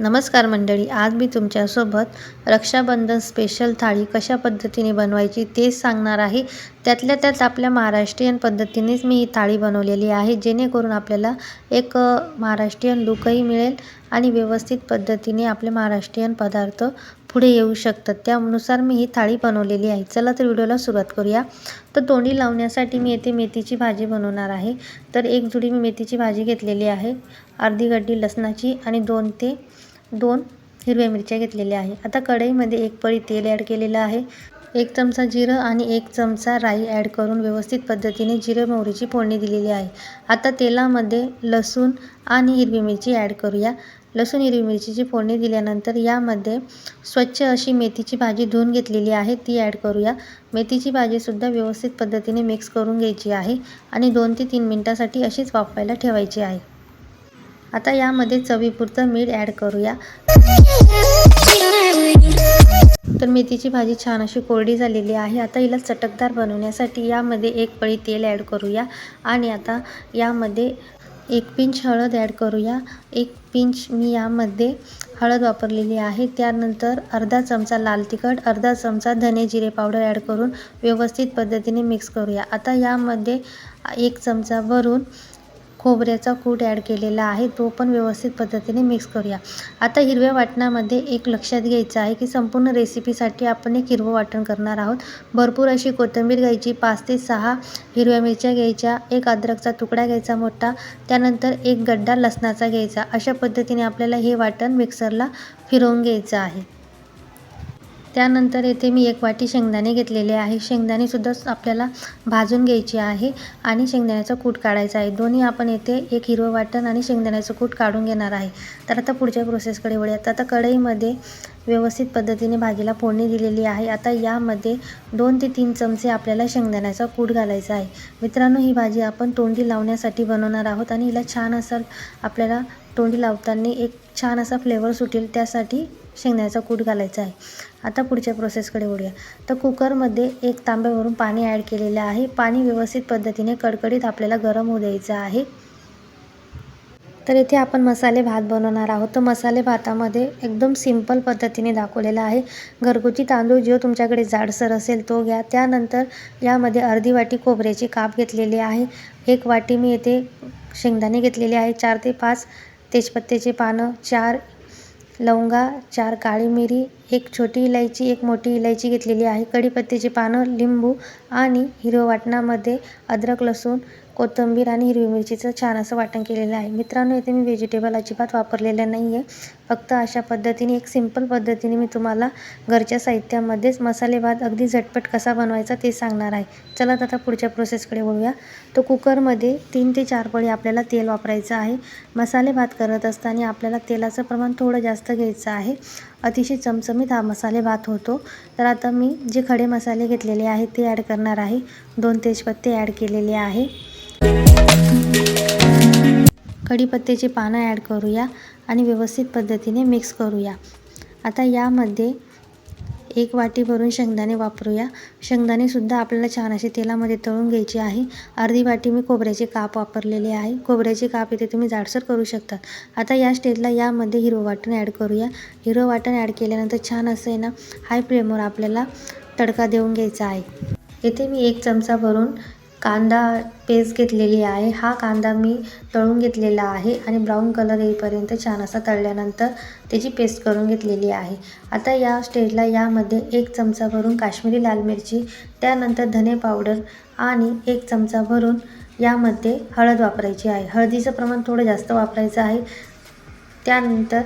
नमस्कार मंडळी आज मी तुमच्यासोबत रक्षाबंधन स्पेशल थाळी कशा पद्धतीने बनवायची तेच सांगणार आहे. त्यातल्या त्यात आपल्या महाराष्ट्रीयन पद्धतीनेच मी ही थाळी बनवलेली आहे जेणेकरून आपल्याला एक महाराष्ट्रीयन लुकही मिळेल आणि व्यवस्थित पद्धतीने आपले महाराष्ट्रीयन पदार्थ पुढे येऊ शकतात. त्यानुसार मी ही थाळी बनवलेली आहे. चला तर व्हिडिओला सुरुवात करूया. तर तोंडी लावण्यासाठी मी येथे मेथीची भाजी बनवणार आहे. तर एक जुडी मी मेथीची भाजी घेतलेली आहे. अर्धी गड्डी लसणाची आणि दोन ते दोन हिरव्या मिरच्या घेतलेल्या आहे. आता कढईमध्ये एक पळी तेल ॲड केलेलं आहे. एक चमचा जिरं आणि एक चमचा राई ॲड करून व्यवस्थित पद्धतीने जिरे मोहरीची फोडणी दिलेली आहे. आता तेलामध्ये लसूण आणि हिरवी मिरची ॲड करूया. लसूण हिरवी मिरचीची फोडणी दिल्यानंतर यामध्ये स्वच्छ अशी मेथीची भाजी धुवून घेतलेली आहे. ती ॲड करूया. मेथीची भाजीसुद्धा व्यवस्थित पद्धतीने मिक्स करून घ्यायची आहे आणि दोन ते तीन मिनटासाठी अशीच वाफवायला ठेवायची आहे. आता यामध्ये चवीपुरतं मीठ ॲड करूया. तर मेथीची भाजी छान अशी कोरडी झालेली आहे. आता हिला चटकदार बनवण्यासाठी यामध्ये एक पळी तेल ॲड करूया. आणि आता यामध्ये एक पिंच हळद ॲड करूया. एक पिंच मी यामध्ये हळद वापरलेली आहे. त्यानंतर अर्धा चमचा लाल तिखट अर्धा चमचा धने जिरे पावडर ॲड करून व्यवस्थित पद्धतीने मिक्स करूया. आता यामध्ये एक चमचा भरून खोबऱ्याचा कूट ॲड केलेला आहे. तो पण व्यवस्थित पद्धतीने मिक्स करूया. आता हिरव्या वाटणामध्ये एक लक्षात घ्यायचं आहे की संपूर्ण रेसिपीसाठी आपण एक हिरवं वाटण करणार आहोत. भरपूर अशी कोथिंबीर घ्यायची पाच ते सहा हिरव्या मिरच्या घ्यायच्या एक अद्रकचा तुकडा घ्यायचा मोठा त्यानंतर एक गड्डा लसणाचा घ्यायचा. अशा पद्धतीने आपल्याला हे वाटण मिक्सरला फिरवून घ्यायचं आहे. त्यानंतर येथे मी एक वाटी शेंगदाणे घेतलेले आहे. शेंगदाणेसुद्धा आपल्याला भाजून घ्यायची आहे आणि शेंगदाण्याचा कूट काढायचा आहे. दोन्ही आपण येथे एक हिरवं वाटण आणि शेंगदाण्याचं कूट काढून घेणार आहे. तर आता पुढच्या प्रोसेसकडे वळूयात. आता कढईमध्ये व्यवस्थित पद्धतीने भाजीला फोडणी दिलेली आहे. आता यामध्ये दोन ते तीन चमचे आपल्याला शेंगदाण्याचा कूट घालायचा आहे. मित्रांनो ही भाजी आपण तोंडी लावण्यासाठी बनवणार आहोत आणि हिला छान असं आपल्याला तोंडी लावताना एक छान असा फ्लेवर सुटेल त्यासाठी शेंगदाण्याचा कूट घालायचा आहे. आता पुढच्या प्रोसेसकडे वळूया. तर कुकरमध्ये एक तांब्यावरून पाणी ॲड केलेलं आहे. पाणी व्यवस्थित पद्धतीने कडकडीत आपल्याला गरम होऊ द्यायचं आहे. तर इथे आपण मसाले भात बनवणार आहोत. तर मसाले भातामध्ये एकदम सिंपल पद्धतीने दाखवलेला आहे. घरगुती तांदूळ जो तुमच्याकडे जाडसर असेल तो घ्या. त्यानंतर यामध्ये अर्धी वाटी खोबऱ्याची काप घेतलेली आहे. एक वाटी मी येथे शेंगदाणे घेतलेले आहे. चार ते पाच तेजपत्त्याचे पानं चार लवंगा चार काळी मिरी एक छोटी इलायची एक मोठी इलायची घेतलेली आहे. कढीपत्त्याची पानं लिंबू आणि हिरवं वाटणामध्ये अद्रक लसूण कोथिंबीर आणि हिरवी मिरचीचं छान असं वाटण केलेलं आहे. मित्रांनो इथे मी व्हेजिटेबल अजिबात वापरलेलं नाही आहे फक्त अशा पद्धतीने एक सिंपल पद्धतीने मी तुम्हाला घरच्या साहित्यामध्येच मसाले भात अगदी झटपट कसा बनवायचा ते सांगणार आहे. चला आता पुढच्या प्रोसेसकडे वळूया. तो कुकरमध्ये तीन ते चार पळी आपल्याला तेल वापरायचं आहे. मसाले भात करत असताना आपल्याला तेलाचं प्रमाण थोडं जास्त घ्यायचं आहे. अतिशय चमचम कमीत हा मसाले भात होतो. तर आता मी जे खडे मसाले घेतलेले आहेत ते ॲड करणार आहे. दोन तेजपत्ते ॲड केलेले आहे. कढीपत्त्याची पानं ॲड करूया आणि व्यवस्थित पद्धतीने मिक्स करूया. आता यामध्ये एक वाटी भरून शेंगदाणे वापरूया. शेंगदाणेसुद्धा आपल्याला छान असे तेलामध्ये तळून घ्यायचे आहे. अर्धी वाटी मी खोबऱ्याचे काप वापरलेले आहे. खोबऱ्याचे काप इथे तुम्ही जाडसर करू शकता आता या स्टेजला यामध्ये हिरवं वाटण ॲड करूया. हिरवं वाटण ॲड केल्यानंतर छान असं आहे ना हाय फ्लेमवर आपल्याला तडका देऊन घ्यायचा आहे. इथे मी एक चमचा भरून कांदा पेस्ट घेतलेली आहे. हा कांदा मी तळून घेतलेला आहे आणि ब्राऊन कलर येईपर्यंत छान असा तळल्यानंतर त्याची पेस्ट करून घेतलेली आहे. आता या स्टेजला यामध्ये एक चमचा भरून काश्मीरी लाल मिरची त्यानंतर धने पावडर आणि एक चमचा भरून यामध्ये हळद वापरायची आहे. हळदीचं प्रमाण थोडं जास्त वापरायचं आहे. त्यानंतर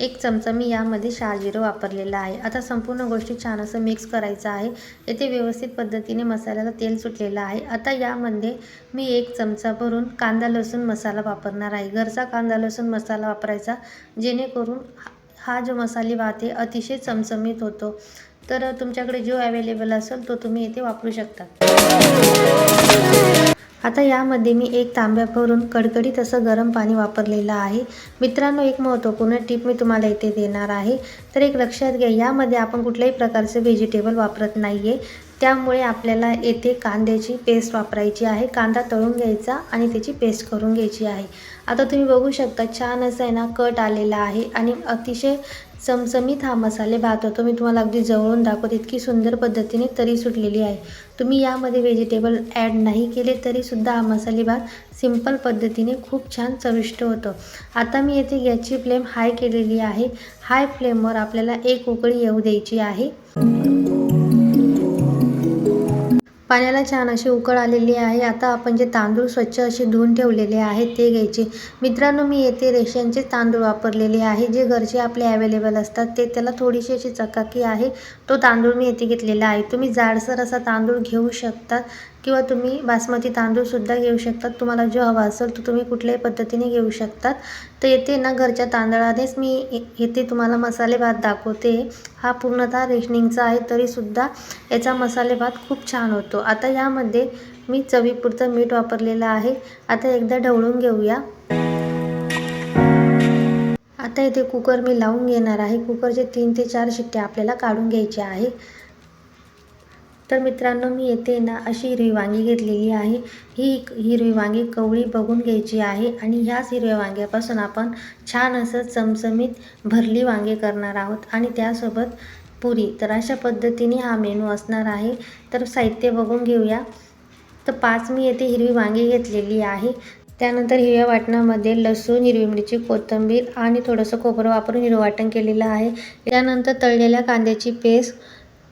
एक चमचा मी यामध्ये शाळजिरं वापरलेलं आहे. आता संपूर्ण गोष्टी छान असं मिक्स करायचं आहे. येथे व्यवस्थित पद्धतीने मसाल्याला तेल सुटलेलं आहे. आता यामध्ये मी एक चमचा भरून कांदा लसूण मसाला वापरणार आहे. घरचा कांदा लसूण मसाला वापरायचा जेणेकरून हा- जो मसाले वाहते अतिशय चमचमीत होतो. तर तुमच्याकडे जो अवेलेबल असेल तो तुम्ही इथे वापरू शकता. आता यामध्ये मी एक तांब्या भरून कडकडीत असं गरम पाणी वापरलेलं आहे. मित्रांनो एक महत्त्वपूर्ण टीप मी तुम्हाला इथे देणार आहे. तर एक लक्षात घ्या यामध्ये आपण कुठल्याही प्रकारचे व्हेजिटेबल वापरत नाही आहे त्यामुळे आपल्याला येथे कांद्याची पेस्ट वापरायची आहे. कांदा तळून घ्यायचा आणि त्याची पेस्ट करून घ्यायची आहे. आता तुम्ही बघू शकता छान असं आहे ना कट आलेला आहे आणि अतिशय चमचमीत हा मसाले भात होतो. मी तुम्हाला अगदी जवळून दाखवत इतकी सुंदर पद्धतीने तरी सुटलेली आहे. तुम्ही यामध्ये व्हेजिटेबल ॲड नाही केले तरीसुद्धा हा मसाले भात सिंपल पद्धतीने खूप छान चविष्ट होतं. आता मी येथे गॅसची फ्लेम हाय केलेली आहे. हाय फ्लेमवर आपल्याला एक उकळी येऊ द्यायची आहे. पाण्याला छान अशी उकळ आलेली आहे. आता आपण जे तांदूळ स्वच्छ असे धुवून ठेवलेले आहेत ते घ्यायचे. मित्रांनो मी येथे रेशनचे तांदूळ वापरलेले आहे. जे घरचे आपले अवेलेबल असतात ते त्याला थोडीशी अशी चकाकी आहे. तो तांदूळ मी येथे घेतलेला आहे. तुम्ही जाडसर असा तांदूळ घेऊ शकतात किंवा तुम्ही बासमती तांदूळसुद्धा घेऊ शकतात तुम्हाला जो हवा असेल तो तुम्ही कुठल्याही पद्धतीने घेऊ शकतात तर येथे ना घरच्या तांदळानेच मी येथे तुम्हाला मसाले भात दाखवते. हा पूर्णतः रेशनिंगचा आहे तरीसुद्धा याचा मसाले भात खूप छान होतो. आता यामध्ये मी चवीपुरतं मीठ वापरलेलं आहे. आता एकदा ढवळून घेऊया. आता इथे कुकर मी लावून घेणार आहे. कुकरचे तीन ते चार शिट्ट्या आपल्याला काढून घ्यायच्या आहे. तर मित्रांनो मी येथे ना अशी हिरवी वांगी घेतलेली आहे. ही हिरवी वांगी कवळी बघून घ्यायची आहे आणि ह्याच हिरव्या वांग्यापासून आपण छान असं चमचमीत भरली वांगे करणार आहोत आणि त्यासोबत पुरी. तर अशा पद्धतीने हा मेनू असणार आहे. तर साहित्य बघून घेऊया. तर पाच मी येथे हिरवी वांगी घेतलेली आहे. त्यानंतर हिरव्या वाटणामध्ये लसूण हिरवी मिरची कोथिंबीर आणि थोडंसं खोबरं वापरून हिरवं वाटण केलेलं आहे. त्यानंतर तळलेल्या कांद्याची पेस्ट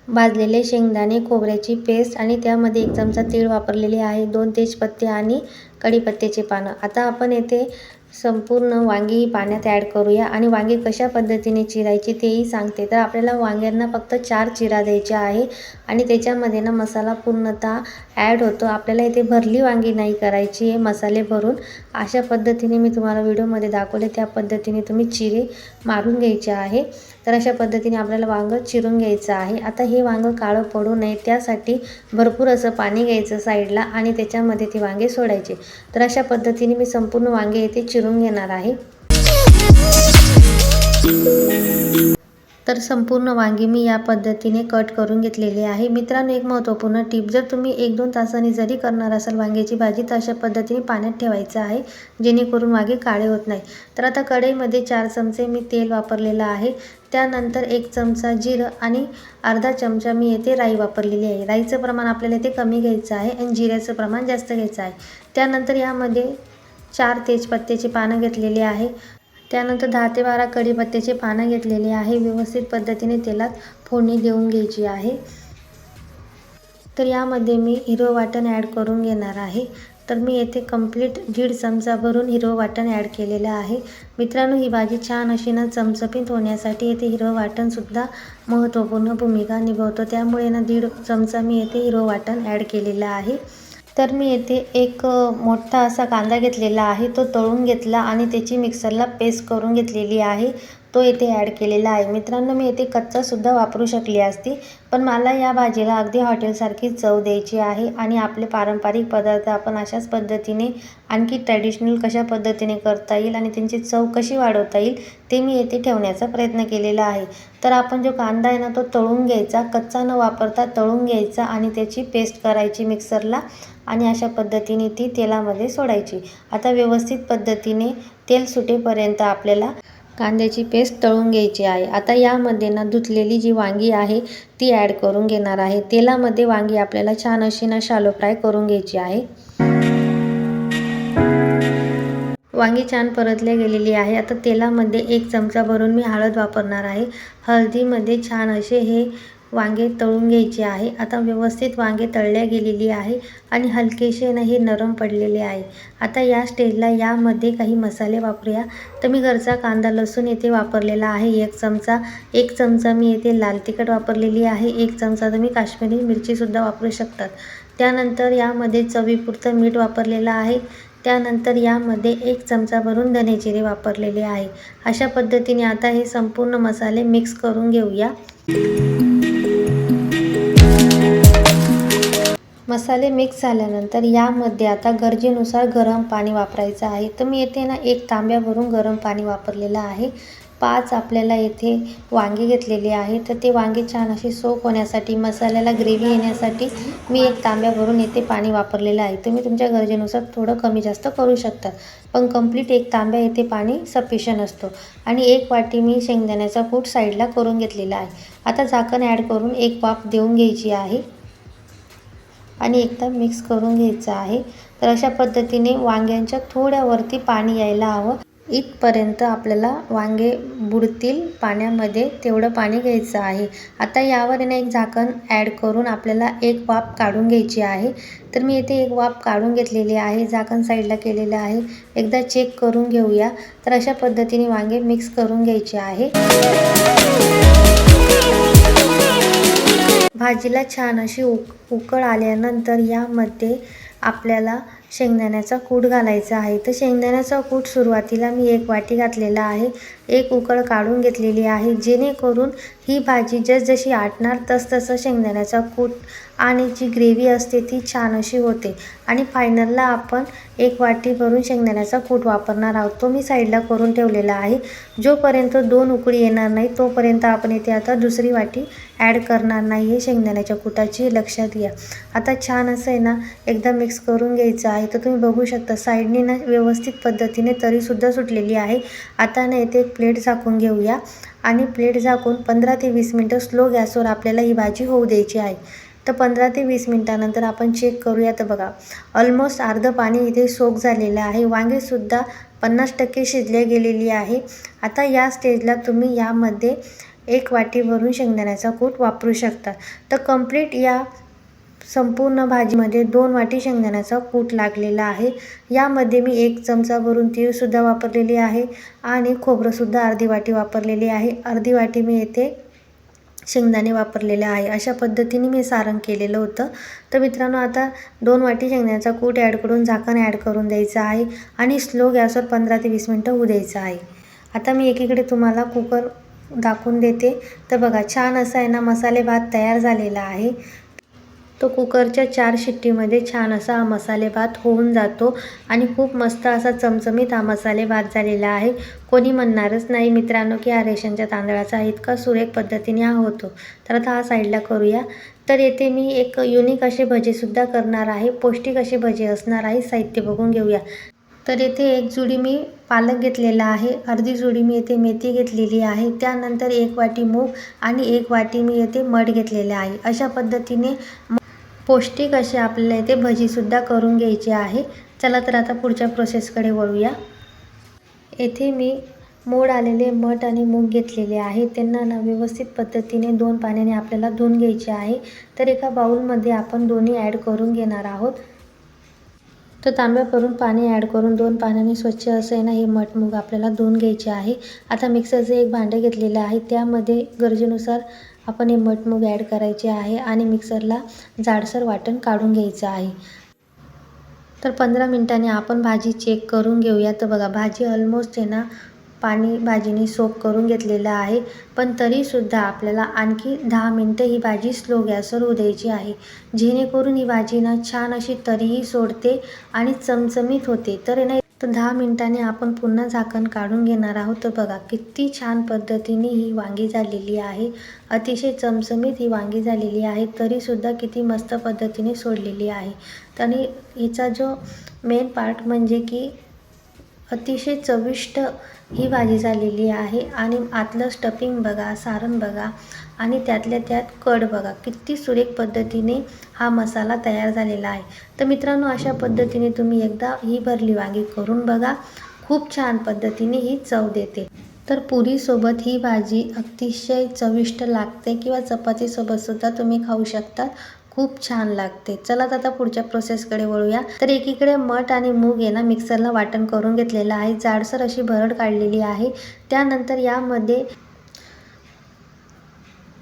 भाजलेले शेंगदाणे खोबऱ्याची पेस्ट आणि त्यामध्ये एक चमचा तीळ वापरलेले आहे दोन तेजपत्ते आणि कढीपत्त्याचे पानं. आता आपण येथे संपूर्ण वांगी पाण्यात ॲड करूया आणि वांगी कशा पद्धतीने चिरायची तेही सांगते. तर आपल्याला वांग्यांना फक्त चार चिरा द्यायच्या आहे. आणि त्याच्यामध्ये ना मसाला पूर्णतः ॲड होतो. आपल्याला इथे भरली वांगी नाही करायची आहे मसाले भरून. अशा पद्धतीने मी तुम्हाला व्हिडिओमध्ये दाखवले. त्या पद्धतीने तुम्ही चिरे मारून घ्यायचे आहे. तर अशा पद्धतीने आपल्याला वांगं चिरून घ्यायचं आहे. आता हे वांगं काळं पडू नये. त्यासाठी भरपूर असं पाणी घ्यायचं साईडला आणि त्याच्यामध्ये ते वांगे सोडायचे. तर अशा पद्धतीने मी संपूर्ण वांगे येथे चिरून घेणार आहे. तर संपूर्ण वांगी मी या पद्धतीने कट करून घेतलेली आहे. मित्रांनो एक महत्त्वपूर्ण टीप जर तुम्ही एक दोन तासांनी जरी करणार असाल वांग्याची भाजी तर अशा पद्धतीने पाण्यात ठेवायचं आहे जेणेकरून वांगे काळे होत नाही तर आता कढईमध्ये चार चमचे मी तेल वापरलेलं आहे. त्यानंतर एक चमचा जिरं आणि अर्धा चमचा मी येथे राई वापरलेली आहे. राईचं प्रमाण आपल्याला इथे कमी घ्यायचं आहे आणि जिऱ्याचं प्रमाण जास्त घ्यायचं आहे. त्यानंतर यामध्ये चार तेजपत्त्याची पानं घेतलेली आहे. त्यानंतर दहा ते बारा कढीपत्त्याचे पानं घेतलेले आहे. व्यवस्थित पद्धतीने तेलात फोडणी देऊन घ्यायची आहे. तर यामध्ये मी हिरवं वाटण ॲड करून घेणार आहे. तर मी येथे कंप्लीट दीड चमचा भरून हिरवं वाटण ॲड केलेलं आहे. मित्रांनो ही भाजी छान अशी ना चमचपीत होण्यासाठी येथे हिरवं वाटणसुद्धा महत्त्वपूर्ण भूमिका निभावतो. त्यामुळे ना दीड चमचा मी येथे हिरवं वाटण ॲड केलेलं आहे. तर मी येथे एक मोठा असा कांदा घेतलेला आहे. तो तळून घेतला आणि त्याची मिक्सरला पेस्ट करून घेतलेली आहे. तो येथे ॲड केलेला आहे. मित्रांनो मी येथे कच्चासुद्धा वापरू शकली असती पण मला या भाजीला अगदी हॉटेलसारखी चव द्यायची आहे आणि आपले पारंपरिक पदार्थ आपण अशाच पद्धतीने आणखी ट्रॅडिशनल कशा पद्धतीने करता येईल आणि त्यांची चव कशी वाढवता येईल ते मी येथे ठेवण्याचा प्रयत्न केलेला आहे. तर आपण जो कांदा आहे ना तो तळून घ्यायचा. कच्चा न वापरता तळून घ्यायचा आणि त्याची पेस्ट करायची मिक्सरला आणि अशा पद्धतीने ती तेलामध्ये सोडायची. आता व्यवस्थित पद्धतीने तेल सुटेपर्यंत आपल्याला कांद्याची पेस्ट तळून घ्यायची आहे. आता यामध्ये ना धुतलेली जी वांगी आहे ती ॲड करून घेणार आहे. तेलामध्ये वांगी आपल्याला छान अशी ना शालो फ्राय करून घ्यायची आहे. वांगी छान परतल्या गेलेली आहे. आता तेलामध्ये एक चमचा भरून मी हळद वापरणार आहे. हळदीमध्ये छान असे हे वांगे तळून घ्यायचे आहे. आता व्यवस्थित वांगे तळल्या गेलेली आहे आणि हलकेसे ना हे नरम पडलेले आहे. आता या स्टेजला यामध्ये काही मसाले वापरूया. तर मी घरचा कांदा लसूण येथे वापरलेला आहे. एक चमचा एक चमचा मी येथे लाल तिखट वापरलेली आहे. एक चमचा तुम्ही काश्मीरी मिरचीसुद्धा वापरू शकतात. त्यानंतर यामध्ये चवीपुरतं मीठ वापरलेलं आहे. त्यानंतर यामध्ये एक चमचा भरून धनेजिरे वापरलेले आहे. अशा पद्धतीने आता हे संपूर्ण मसाले मिक्स करून घेऊया. मसाले मिक्स झाल्यानंतर यामध्ये आता गरजेनुसार गरम पाणी वापरायचं आहे. तर मी येथे ना एक तांब्या भरून गरम पाणी वापरलेलं आहे. पाच आपल्याला येथे वांगे घेतलेले आहे. तर ते वांगे छान असे सोक होण्यासाठी मसाल्याला ग्रेव्ही येण्यासाठी मी एक तांब्या भरून येथे पाणी वापरलेलं आहे. तुम्ही तुमच्या गरजेनुसार थोडं कमी जास्त करू शकता. पण कंप्लीट एक तांब्या येथे पाणी सफिशियंट असतो. आणि एक वाटी मी शेंगदाण्याचा कूट साईडला करून घेतलेला आहे. आता झाकण ॲड करून एक वाफ देऊन घ्यायची आहे. आणि एकदा मिक्स करून घ्यायचं आहे. तर अशा पद्धतीने वांग्यांच्या थोड्यावरती पाणी यायला हवं. इथपर्यंत आपल्याला वांगे बुडतील पाण्यामध्ये तेवढं पाणी घ्यायचं आहे. आता यावर येणं एक झाकण ॲड करून आपल्याला एक वाफ काढून घ्यायची आहे. तर मी इथे एक वाफ काढून घेतलेली आहे झाकण साईडला केलेलं आहे. एकदा चेक करून घेऊया. तर अशा पद्धतीने वांगे मिक्स करून घ्यायचे आहे. भाजीला छान अशी उक उकळ आल्यानंतर यामध्ये आपल्याला शेंगदाण्याचा कूट घालायचा आहे. तर शेंगदाण्याचा कूट सुरुवातीला मी एक वाटी घातलेला आहे. एक उकळ काढून घेतलेली आहे. जेणेकरून ही भाजी जसजशी आटणार तसतसं शेंगदाण्याचा कूट आणि जी ग्रेव्ही असते ती छान अशी होते. आणि फायनलला आपण एक वाटी भरून शेंगदाण्याचा कूट वापरणार आहोत. तो मी साईडला करून ठेवलेला आहे. जोपर्यंत दोन उकळी येणार नाही तोपर्यंत आपण इथे आता दुसरी वाटी ॲड करणार नाही आहे शेंगदाण्याच्या कुटाची. लक्षात घ्या. आता छान असं आहे ना एकदा मिक्स करून घ्यायचं आहे. तर तुम्ही बघू शकता साईडने ना व्यवस्थित पद्धतीने तरीसुद्धा सुटलेली आहे. आता ना इथे एक प्लेट झाकून घेऊया. आणि प्लेट झाकून पंधरा ते वीस मिनटं स्लो गॅसवर आपल्याला ही भाजी होऊ द्यायची आहे. तर पंधरा ते वीस मिनटानंतर आपण चेक करूया. तर बघा ऑलमोस्ट अर्धं पाणी इथे सोक झालेलं आहे. वांगेसुद्धा पन्नास टक्के शिजले गेलेली आहे. आता या स्टेजला तुम्ही यामध्ये एक वाटी भरून शेंगदाण्याचा कूट वापरू शकता. तर कंप्लीट या संपूर्ण भाजीमध्ये दोन वाटी शेंगदाण्याचा कूट लागलेला आहे. यामध्ये मी एक चमचा भरून तीळसुद्धा वापरलेली आहे आणि खोबरंसुद्धा अर्धी वाटी वापरलेली आहे. अर्धी वाटी मी येथे शेंगदाणे वापरलेले आहे. अशा पद्धतीने मी सारण केलेलं होतं. तर मित्रांनो आता दोन वाटी शेंगदाण्याचा कूट ॲड करून झाकण ॲड करून द्यायचं आहे आणि स्लो गॅसवर पंधरा ते वीस मिनटं होऊ द्यायचं आहे. आता मी एकीकडे तुम्हाला कुकर दाखवून देते. तर बघा छान असा आहे ना मसाले भात तयार झालेला आहे. तो कुकरच्या चार शिट्टीमध्ये छान असा हा मसाले भात होऊन जातो आणि खूप मस्त असा चमचमीत हा मसाले भात झालेला आहे. कोणी म्हणणारच नाही मित्रांनो की हा रेशनच्या तांदळाचा इतका सुरेख पद्धतीने हा होतो. तर आता हा साईडला करूया. तर येथे मी एक युनिक असे भजेसुद्धा करणार आहे. पौष्टिक असे भजे असणार आहे. साहित्य बघून घेऊया. तर येथे एक जुडी मी पालक घेतलेला आहे. अर्धी जुडी मी येथे मेथी घेतलेली आहे. त्यानंतर एक वाटी मूग आणि एक वाटी मी येथे मठ घेतलेले आहे. अशा पद्धतीने पौष्टिक असे आपल्याला इथे भजीसुद्धा करून घ्यायची आहे. चला तर आता पुढच्या प्रोसेसकडे वळूया. येथे मी मोड आलेले मठ आणि मूग घेतलेले आहे. त्यांना ना व्यवस्थित पद्धतीने दोन पाण्याने आपल्याला धुवून घ्यायचे आहे. तर एका बाऊलमध्ये आपण दोन्ही ॲड करून घेणार आहोत. तर तांब्या करून पाणी ॲड करून दोन पाण्याने स्वच्छ असे ना हे मठ मूग आपल्याला धुवून घ्यायचे आहे. आता मिक्सरचे एक भांडं घेतलेलं आहे. त्यामध्ये गरजेनुसार आपण हे मटमूग ॲड करायचे आहे आणि मिक्सरला जाडसर वाटण काढून घ्यायचं आहे. तर पंधरा मिनटांनी आपण भाजी चेक करून घेऊया. तर बघा भाजी ऑलमोस्ट आहे ना पाणी भाजीने सोप करून घेतलेलं आहे. पण तरीसुद्धा आपल्याला आणखी दहा मिनटं ही भाजी स्लो गॅसवर होऊ द्यायची आहे. जेणेकरून ही भाजी ना छान अशी तरीही सोडते आणि चमचमीत होते. तर ना तर दहा मिनटांनी आपण पुन्हा झाकण काढून घेणार आहोत. तर बघा किती छान पद्धतीने ही वांगी झालेली आहे. अतिशय चमचमीत ही वांगी झालेली आहे. तरीसुद्धा किती मस्त पद्धतीने सोडलेली आहे. आणि हिचा जो मेन पार्ट म्हणजे की अतिशय चविष्ट ही भाजी झालेली आहे. आणि आतलं स्टफिंग बघा सारण बघा आणि त्यातल्या त्यात कड बघा. किती सुरेख पद्धतीने हा मसाला तयार झालेला आहे. तर मित्रांनो अशा पद्धतीने तुम्ही एकदा ही भरली वांगी करून बघा. खूप छान पद्धतीने ही चव देते. तर पुरीसोबत ही भाजी अतिशय चविष्ट लागते किंवा चपातीसोबतसुद्धा तुम्ही खाऊ शकता. खूप छान लागते. चला आता पुढच्या प्रोसेसकडे वळूया. तर एकीकडे मठ आणि मूग आहे ना मिक्सरला वाटण करून घेतलेलं आहे. जाडसर अशी भरड काढलेली आहे. त्यानंतर यामध्ये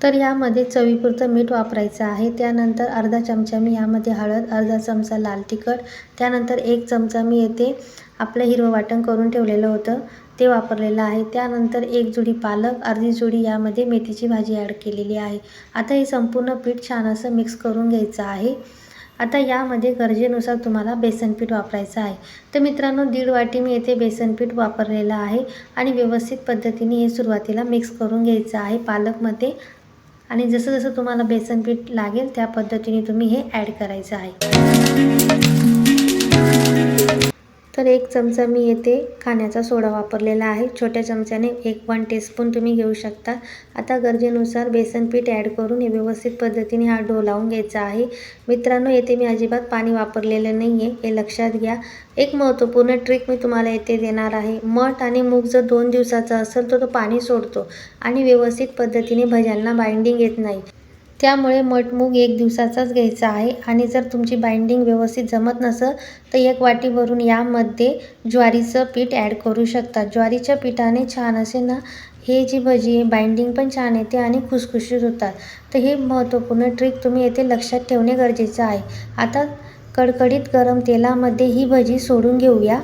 तर यामध्ये चवीपुरतं मीठ वापरायचं आहे. त्यानंतर अर्धा चमचा मी यामध्ये हळद अर्धा चमचा लाल तिखट त्यानंतर एक चमचा मी येथे आपलं हिरवं वाटण करून ठेवलेलं होतं ते वापरलेलं आहे. त्यानंतर एक जुडी पालक अर्धी जुडी यामध्ये मेथीची भाजी ॲड केलेली आहे. आता हे संपूर्ण पीठ छान असं मिक्स करून घ्यायचं आहे. आता यामध्ये गरजेनुसार तुम्हाला बेसनपीठ वापरायचं आहे. तर मित्रांनो दीड वाटी मी येथे बेसनपीठ वापरलेलं आहे आणि व्यवस्थित पद्धतीने हे सुरुवातीला मिक्स करून घ्यायचं आहे पालकमध्ये. आणि जसं जसं तुम्हाला बेसन पीठ लागेल त्या पद्धतीने तुम्ही हे ॲड करायचं आहे. तर एक चमचा मी येथे खाण्याचा सोडा वापरलेला आहे. छोट्या चमच्याने एक वन टीस्पून तुम्ही घेऊ शकता. आता गरजेनुसार बेसन पीठ ॲड करून हे व्यवस्थित पद्धतीने हा डो लावून घ्यायचा आहे. मित्रांनो येथे मी अजिबात पाणी वापरलेलं नाही आहे हे लक्षात घ्या. एक महत्त्वपूर्ण ट्रिक मी तुम्हाला येथे देणार आहे. मठ आणि मूग जर दोन दिवसाचा असेल तर तो पाणी सोडतो आणि व्यवस्थित पद्धतीने भज्यांना बाइंडिंग येत नाही. त्यामुळे मटमूग एक दिवसाचाच घ्यायचा आहे. आणि जर तुमची बाइंडिंग व्यवस्थित जमत नसेल तर एक वाटी भरून यामध्ये ज्वारीचं पीठ ॲड करू शकता. ज्वारीच्या पिठाने छान असे ना हे जी भजी आहे बाइंडिंग पण छान येते आणि खुसखुशीत होतात. तर हे महत्त्वपूर्ण ट्रिक तुम्ही येथे लक्षात ठेवणे गरजेचं आहे. आता कडकडीत गरम तेलामध्ये ही भजी सोडून घेऊया.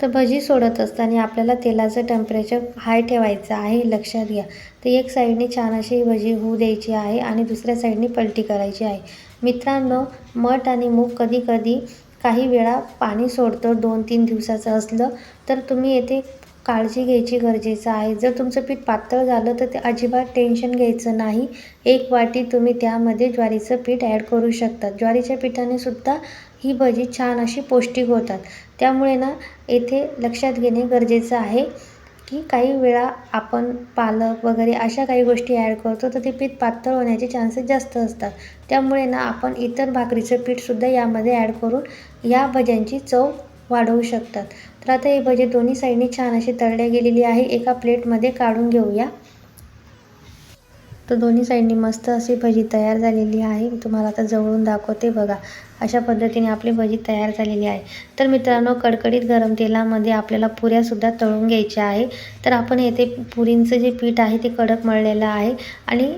तर भजी सोडत असताना आपल्याला तेलाचं टेम्परेचर हाय ठेवायचं आहे लक्षात घ्या. तर एक साईडने छान अशी भजी होऊ द्यायची आहे आणि दुसऱ्या साईडने पलटी करायची आहे. मित्रांनो मठ आणि मूग कधी कधी काही वेळा पाणी सोडतो दोन तीन दिवसाचं असलं तर तुम्ही येथे काळजी घ्यायची गरजेचं आहे. जर तुमचं पीठ पातळ झालं तर ते अजिबात टेन्शन घ्यायचं नाही. एक वाटी तुम्ही त्यामध्ये ज्वारीचं पीठ ॲड करू शकता. ज्वारीच्या पिठाने सुद्धा ही भजी छान अशी पौष्टिक होतात. त्यामुळे ना येथे लक्षात घेणे गरजेचं आहे की काही वेळा आपण पालक वगैरे अशा काही गोष्टी ॲड करतो तर ते पीठ पातळ होण्याचे चान्सेस जास्त असतात. त्यामुळे ना आपण इतर भाकरीचं पीठसुद्धा यामध्ये ॲड करून या भज्यांची चव वाढवू शकतात. तर आता हे भजे दोन्ही साईडने छान अशी तळल्या गेलेली आहे. एका प्लेटमध्ये काढून घेऊया. तर दोन्ही साईडनी मस्त अशी भजी तयार झालेली आहे. तुम्हाला आता जवळून दाखवते बघा. अशा पद्धतीने आपली भजी तयार झालेली आहे. तर मित्रांनो कडकडीत गरम तेलामध्ये आपल्याला पुऱ्यासुद्धा तळून घ्यायच्या आहे. तर आपण येथे पुरींचं जे पीठ आहे ते कडक मळलेलं आहे आणि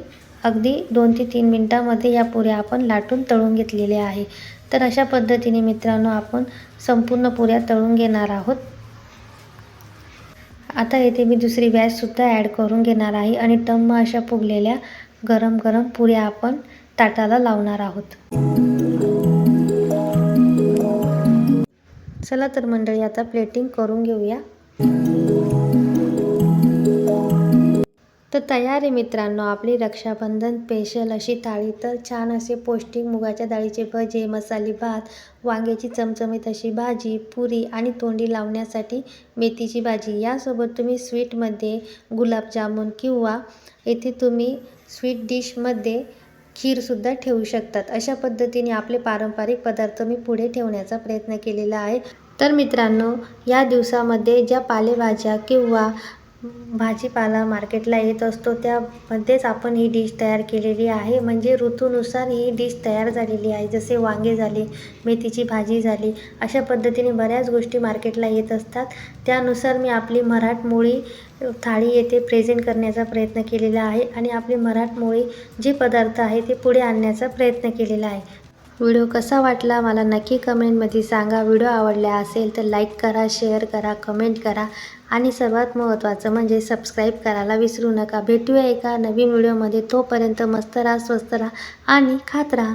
अगदी दोन ते तीन मिनटामध्ये या पुऱ्या आपण लाटून तळून घेतलेल्या आहे. तर अशा पद्धतीने मित्रांनो आपण संपूर्ण पुऱ्या तळून घेणार आहोत. आता येथे मी दुसरी बॅचसुद्धा ॲड करून घेणार आहे आणि टम्म अशा फुगलेल्या गरम गरम पुऱ्या आपण ताटाला लावणार आहोत. चला तर मंडळी आता प्लेटिंग करून घेऊया. तर तयार आहे मित्रांनो आपली रक्षाबंधन स्पेशल अशी थाळी. तर छान असे पौष्टिक मुगाच्या डाळीचे भजे मसाले भात वांग्याची चमचमीत अशी भाजी पुरी आणि तोंडी लावण्यासाठी मेथीची भाजी. यासोबत तुम्ही स्वीटमध्ये गुलाबजामुन किंवा येथे तुम्ही स्वीट डिशमध्ये खीरसुद्धा ठेवू शकतात. अशा पद्धतीने आपले पारंपरिक पदार्थ मी पुढे ठेवण्याचा प्रयत्न केलेला आहे. तर मित्रांनो या दिवसामध्ये ज्या पालेभाज्या किंवा भाजीपाला मार्केटला येत असतो त्यामध्येच आपण ही डिश तयार केलेली आहे. म्हणजे ऋतूनुसार ही डिश तयार झालेली आहे जसे वांगे झाले मेथीची भाजी झाली अशा पद्धतीने बऱ्याच गोष्टी मार्केटला येत असतात. त्यानुसार मी आपली मराठमोळी थाळी येथे प्रेझेंट करण्याचा प्रयत्न केलेला आहे आणि आपली मराठमोळी जे पदार्थ आहे ते पुढे आणण्याचा प्रयत्न केलेला आहे. व्हिडिओ कसा वाटला मला नक्की कमेंटमध्ये सांगा. व्हिडिओ आवडला असेल तर लाईक करा शेअर करा कमेंट करा. आणि सर्वात महत्त्वाचं म्हणजे सबस्क्राईब करायला विसरू नका. भेटूया एका नवीन व्हिडिओमध्ये. तोपर्यंत मस्त राहा स्वस्त राहा आणि खात राहा.